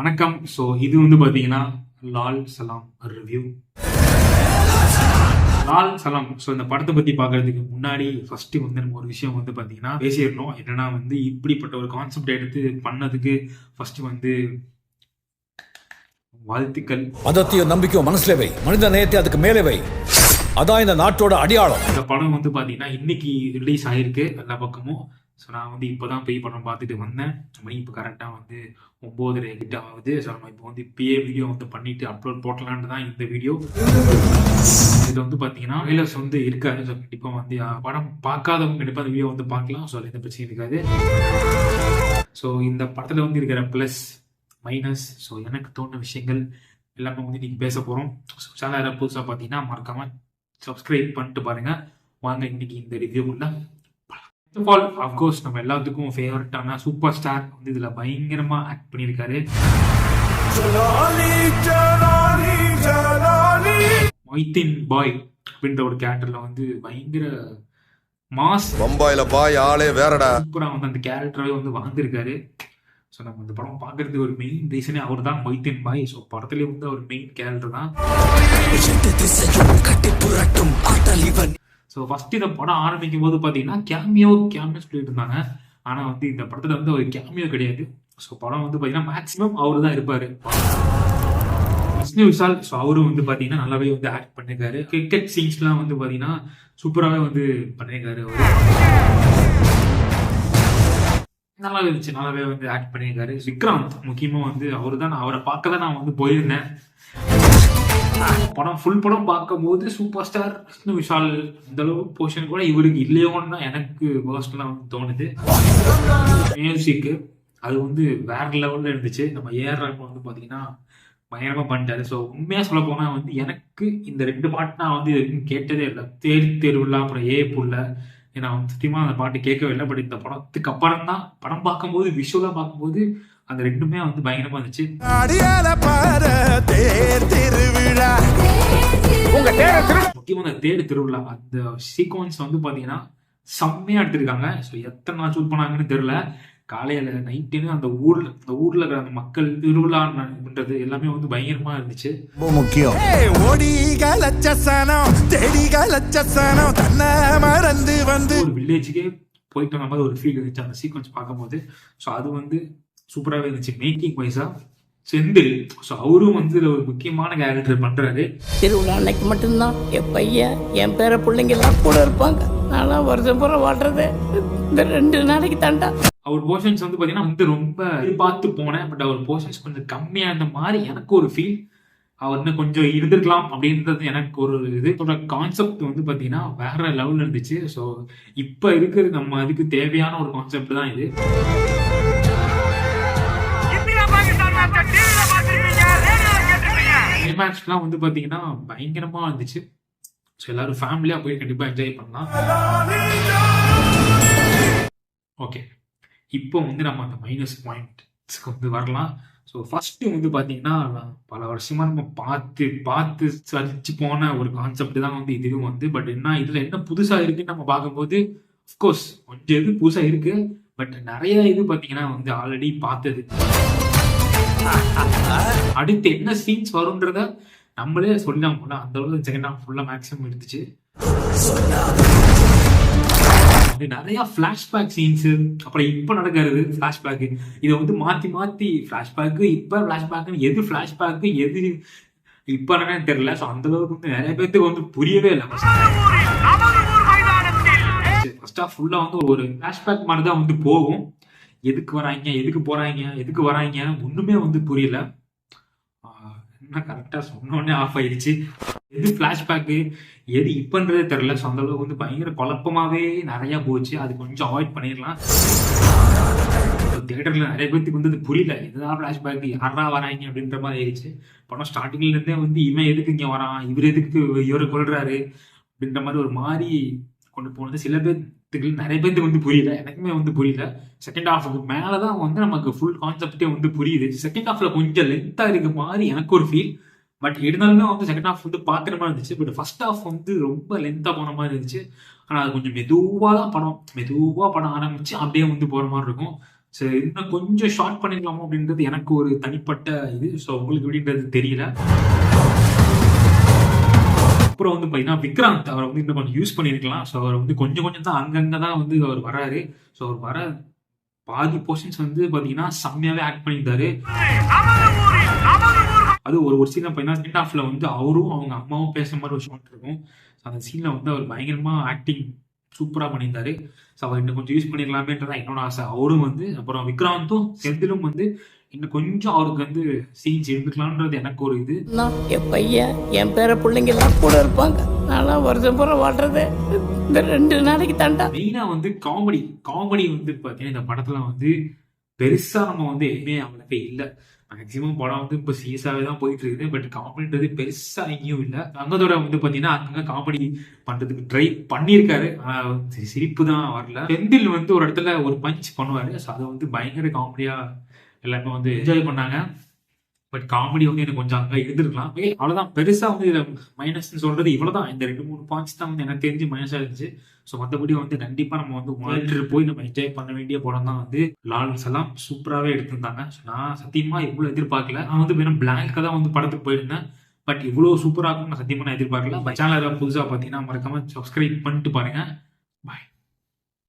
வணக்கம். ஸோ இது வந்து பார்த்தீங்கன்னா லால் சலாம் ரிவ்யூ லால் சலாம் ஸோ இந்த படத்தை பற்றி பார்க்கறதுக்கு முன்னாடி ஃபர்ஸ்ட் வந்து நம்ம ஒரு விஷயம் வந்து பார்த்தீங்கன்னா பேசிடணும் என்னன்னா வந்து இப்படிப்பட்ட ஒரு கான்செப்ட் எடுத்து பண்ணதுக்கு ஃபர்ஸ்ட் வந்து வாழ்த்துக்கள். மதத்தையும் நம்பிக்கையும் மனசுல வை. மனித நேயத்தை அதுக்கு மேலே வை. அதான் இந்த நாட்டோட அடையாளம். இந்த படம் வந்து பார்த்தீங்கன்னா இன்னைக்கு ரிலீஸ் ஆயிருக்கு. எல்லா பக்கமும். ஸோ நான் வந்து இப்போ தான் பே படம் பார்த்துட்டு வந்தேன். மணி இப்போ கரெக்டாக வந்து ஒம்போதரை கிட்ட ஆகுது. ஸோ நம்ம இப்போ வந்து இப்பயே வீடியோ வந்து பண்ணிட்டு அப்லோட் போட்டலான்னு தான் இந்த வீடியோ இது வந்து பார்த்தீங்கன்னா ட்ரெய்லர்ஸ் வந்து இருக்காது ஸோ கண்டிப்பாக வந்து படம் பார்க்காதவங்க கண்டிப்பாக அந்த வீடியோ வந்து பார்க்கலாம். ஸோ அதில் எந்த பிரச்சனையும் இருக்காது. ஸோ இந்த படத்தில் வந்து இருக்கிற ப்ளஸ் மைனஸ் ஸோ எனக்கு தோணுன விஷயங்கள் எல்லாமே வந்து இன்றைக்கி பேச போகிறோம் ஸோ சேனல் புதுசாக பார்த்தீங்கன்னா மறக்காமல் சப்ஸ்கிரைப் பண்ணிட்டு பாருங்கள் வாங்க இன்னைக்கு இந்த ரிவ்யூக்குள்ள first of all of course நம்ம எல்லாத்துக்கும் ஃபேவரட்டான சூப்பர் ஸ்டார் வந்து இதில் பயங்கரமாக ஆக்ட் பண்ணியிருக்காரு. மொய்தீன் பாய் அப்படின்ற ஒரு கேரக்டரில் வந்து பயங்கர மாஸ் பம்பாயில பாய் ஆளே வேறடா. சூப்பராக வந்து அந்த கேரக்டராகவே வந்து வாழ்ந்திருக்காரு. ஸோ நம்ம இந்த படம் பார்க்கறதுக்கு ஒரு மெயின் ரீசனே அவர் தான் மொய்தீன் பாய் ஸோ படத்துலேயே வந்து அவர் மெயின் கேரக்டர் தான். ஸோ ஃபர்ஸ்ட் இந்த படம் ஆரம்பிக்கும் போது பார்த்தீங்கன்னா கேமியோ கேமியோ சொல்லிட்டு இருந்தாங்க. ஆனால் வந்து இந்த படத்தில் வந்து ஒரு கேமியோ கிடையாது. ஸோ படம் வந்து பார்த்தீங்கன்னா மேக்ஸிமம் அவர் தான் இருப்பார். விஷ்ணு விஷால் ஸோ அவரும் வந்து பார்த்தீங்கன்னா நல்லாவே வந்து ஆக்ட் பண்ணியிருக்காரு கிரிக்கெட் சீன்ஸ்லாம் வந்து பார்த்தீங்கன்னா சூப்பராகவே வந்து பண்ணியிருக்காரு அவர். நல்லாவே இருந்துச்சு. நல்லாவே வந்து ஆக்ட் பண்ணியிருக்காரு விக்ராந்த் முக்கியமாக வந்து அவர் தான் அவரை பார்க்க தான் நான் வந்து போயிருந்தேன். படம் ஃபுல் படம் பார்க்கும்போது சூப்பர் ஸ்டார் விஷ்ணு விஷால் இந்த அளவு போர்ஷன் கூட இவருக்கு இல்லையோன்னு தான் எனக்கு பர்சனலாக தோணுது. மியூசிக்கு அது வந்து வேற லெவலில் இருந்துச்சு. நம்ம ஏஆர் ரஹ்மான் வந்து பார்த்தீங்கன்னா பயங்கரமாக பண்ணிட்டாரு. ஸோ உண்மையாக சொல்ல போனால் வந்து எனக்கு இந்த ரெண்டு பாட்டு நான் வந்து இது கேட்டதே இல்லை. தேர் தேர்வுல அப்புறம் ஏ புள்ள நான் வந்து சத்தியமாக அந்த பாட்டு கேட்கவே இல்லை. பட் இந்த படத்துக்கு அப்புறம் தான் படம் பார்க்கும்போது விஷுவலாக பார்க்கும்போது அந்த ரெண்டுமே வந்து பயங்கரமாக இருந்துச்சு. முக்கியமாக அந்த தேடு திருவிழா அந்த சீக்வன்ஸ் வந்து பார்த்தீங்கன்னா செம்மையாக எடுத்திருக்காங்க. ஸோ எத்தனை நாள் ஷூட் பண்ணாங்கன்னு தெரியல. காலையில் நைட்டுன்னு அந்த ஊரில் அந்த ஊரில் இருக்கிற அந்த மக்கள் திருவிழான்றது எல்லாமே வந்து பயங்கரமாக இருந்துச்சு. ஓடி கலச்ச சனம் தேடி கலச்ச சனம் தன்னை மறந்து வந்து. ஒரு வில்லேஜுக்கே போயிட்டு வந்த மாதிரி ஒரு ஃபீல் இருந்துச்சு அந்த சீக்வன்ஸ் பார்க்கும்போது. ஸோ அது வந்து சூப்பராகவே இருந்துச்சு மேக்கிங் வைஸாக செந்தில் ஸோ அவரும் வந்து இதுல ஒரு முக்கியமான கேரக்டர் பண்ணுறாரு திருவிழா அன்னைக்கு மட்டும்தான். என் பையன் என் பேர பிள்ளைங்க எல்லாம் கூட இருப்பாங்க. நான்லாம் வருஷம் பூரா வாடுறது இந்த ரெண்டு நாளைக்கு தாண்டா. அவர் போர்ஷன்ஸ் வந்து பார்த்தீங்கன்னா வந்து ரொம்ப எதிர்பார்த்து போனேன். பட் அவர் போர்ஷன்ஸ் கொஞ்சம் கம்மியாக இருந்த மாதிரி எனக்கு ஒரு ஃபீல் அவர் இன்னும் கொஞ்சம் இருந்திருக்கலாம் அப்படின்றது எனக்கு ஒரு இது. கான்செப்ட் வந்து பார்த்தீங்கன்னா வேற லெவலில் இருந்துச்சு. ஸோ இப்போ இருக்கிறது நம்ம அதுக்கு தேவையான ஒரு கான்செப்ட் தான் இது. கிளைமேக்ஸ்லாம் வந்து பார்த்தீங்கன்னா பயங்கரமாக இருந்துச்சு. ஸோ எல்லாரும் ஃபேமிலியாக போய் கண்டிப்பாக என்ஜாய் பண்ணலாம். ஓகே இப்போ வந்து நம்ம அந்த மைனஸ் பாயிண்ட்ஸ்க்கு வந்து வரலாம். ஸோ ஃபஸ்ட்டு வந்து பார்த்தீங்கன்னா பல வருஷமாக நம்ம பார்த்து பார்த்து சரிச்சு போன ஒரு கான்செப்ட் தான் வந்து இதுவும் வந்து. பட் என்ன இதில் என்ன புதுசாக இருக்குன்னு நம்ம பார்க்கும்போது அஃப்கோர்ஸ் கொஞ்சம் இது புதுசாக இருக்குது பட் நிறைய இது பார்த்தீங்கன்னா வந்து ஆல்ரெடி பார்த்தது. அடுத்து என்ன சீன்ஸ் வரும்ன்றத நம்மளே சொல்லாம போனா. அந்த அளவுக்கு செகண்ட் ஹாஃப் ஃபுல்லா மேக்ஸிமம் எடுத்துச்சு. நிறைய ஃப்ளாஷ்பேக் சீன்ஸ் அப்புறம் இப்போ நடக்கிறது ஃப்ளாஷ்பேக்கு இதை வந்து மாற்றி மாற்றி ஃப்ளாஷ்பேக்கு இப்போ ஃப்ளாஷ்பேக்குன்னு எது ஃப்ளாஷ்பேக்கு எது இப்போ என்னன்னு தெரியல. ஸோ அந்த அளவுக்கு வந்து நிறைய பேர்த்துக்கு வந்து புரியவே இல்லை. ஃபர்ஸ்ட் ஆஃப் ஃபுல்லாக வந்து ஒரு ஃப்ளாஷ்பேக் மாதிரி தான் வந்து போகும். எதுக்கு வராங்க எதுக்கு போகிறாங்க எதுக்கு வராங்க ஒன்றுமே வந்து புரியல. என்ன கரெக்டாக சொன்னோடனே ஆஃப் ஆயிடுச்சு. எது ஃப்ளாஷ்பேக்கு எது இப்போன்றதே தெரில ஸோ அந்தளவுக்கு வந்து பயங்கர குழப்பமாகவே நிறையா போச்சு. அது கொஞ்சம் அவாய்ட் பண்ணிடலாம். தேட்டரில் நிறைய பேர்த்துக்கு வந்து அது புரியல. இதுதான் ஃப்ளாஷ்பேக் யாரா வராங்க அப்படின்ற மாதிரி ஆயிடுச்சு. படம் ஸ்டார்டிங்லேருந்தே வந்து இவன் எதுக்கு இங்கே வரான்? இவர் எதுக்கு இவர் கொள்றாரு அப்படின்ற மாதிரி ஒரு மாதிரி கொண்டு போனது. சில பேர் பேர்த்துக்கு நிறைய பேருக்கு வந்து புரியல. எனக்குமே வந்து புரியல. செகண்ட் ஹாஃபுக்கு மேலே தான் வந்து நமக்கு ஃபுல் கான்செப்டே வந்து புரியுது. செகண்ட் ஹாஃபில் கொஞ்சம் லென்த்தாக இருக்க மாதிரி எனக்கு ஒரு ஃபீல் பட் இருந்தாலுமே வந்து செகண்ட் ஹாஃப் வந்து பார்க்குற மாதிரி இருந்துச்சு. பட் ஃபர்ஸ்ட் ஹாஃப் வந்து ரொம்ப லென்த்தாக போன மாதிரி இருந்துச்சு. ஆனால் அது கொஞ்சம் மெதுவாக தான் படம். மெதுவாக படம் ஆரம்பிச்சு அப்படியே வந்து போகிற மாதிரி இருக்கும். ஸோ இன்னும் கொஞ்சம் ஷார்ட் பண்ணிக்கலாமோ அப்படின்றது எனக்கு ஒரு தனிப்பட்ட இது. ஸோ உங்களுக்கு எப்படின்றது தெரியல. அப்புறம் வந்து பார்த்தீங்கன்னா விக்ராந்த் அவரை வந்து இன்னும் கொஞ்சம் யூஸ் பண்ணியிருக்கலாம். ஸோ அவர் வந்து கொஞ்சம் கொஞ்சம் தான் அங்கங்கே தான் வந்து அவர் வராரு. ஸோ அவர் வர பாதி போர்ஷன்ஸ் வந்து பார்த்தீங்கன்னா செம்மையாவே ஆக்ட் பண்ணியிருந்தாரு. அது ஒரு ஒரு சீனில் பார்த்தீங்கன்னா செகண்ட் ஹாஃப்ல வந்து அவரும் அவங்க அம்மாவும் பேசுற மாதிரி ஒரு ஷாட் இருக்கும். அந்த சீனில் வந்து அவர் பயங்கரமாக ஆக்டிங் சூப்பராக பண்ணியிருந்தாரு. ஸோ அவர் இன்னும் கொஞ்சம் யூஸ் பண்ணிக்கலாமேன்றதான் என்னோட ஆசை. அவரும் வந்து அப்புறம் விக்ராந்தும் செந்திலும் வந்து இன்னும் கொஞ்சம் அவருக்கு வந்து சீன்ஸ் எடுத்துக்கலாம்ன்றது எனக்கு ஒரு இது. என் பையன் என் பேர பிள்ளைங்க எல்லாம் கூட இருப்பாங்க. நான்லாம் வருஷம் பூரா வாழ்றது இந்த ரெண்டு நாளைக்கு தாண்டா. மெயினா வந்து காமெடி காமெடி வந்து பார்த்தீங்கன்னா இந்த படத்துல வந்து பெருசா நம்ம வந்து எதுவுமே அவளுக்கு இல்லை. மேக்சிமம் படம் வந்து இப்போ சீரியஸாவே தான் போயிட்டு இருக்குது பட் காமெடின்றது பெருசா எங்கேயும் இல்லை. அங்கதோட வந்து பார்த்தீங்கன்னா அங்கங்க காமெடி பண்றதுக்கு ட்ரை பண்ணியிருக்காரு. சிரிப்பு தான் வரல. செந்தில் வந்து ஒரு இடத்துல ஒரு பஞ்ச் பண்ணுவாரு. ஸோ அதை வந்து பயங்கர காமெடியா எல்லாருமே வந்து என்ஜாய் பண்ணாங்க. பட் காமெடி வந்து எனக்கு கொஞ்சம் அங்கே இருந்திருக்கலாம். ஏய், அவ்வளவுதான். பெருசா வந்து இதை மைனஸ்ன்னு சொல்றது இவ்வளவுதான். இந்த ரெண்டு மூணு பாயிண்ட்ஸ் தான் வந்து எனக்கு தெரிஞ்சு மைனஸா இருந்துச்சு ஸோ மற்றபடி வந்து கண்டிப்பா நம்ம வந்து மானிட்டர் போய் நம்ம என்ஜாய் பண்ண வேண்டிய படம் தான் வந்து லால்ஸ் எல்லாம் சூப்பராகவே எடுத்திருந்தாங்க. ஸோ நான் சத்தியமா இவ்வளோ எதிர்பார்க்கல. நான் வந்து வெறும் பிளாங்காக தான் வந்து படத்துக்கு போயிருந்தேன். பட் இவ்வளோ சூப்பராக இருக்கும் நான் சத்தியமா நான் எதிர்பார்க்கல. சேனல் புதுசாக பார்த்தீங்கன்னா மறக்காம சப்ஸ்கிரைப் பண்ணிட்டு பாருங்க. பாய்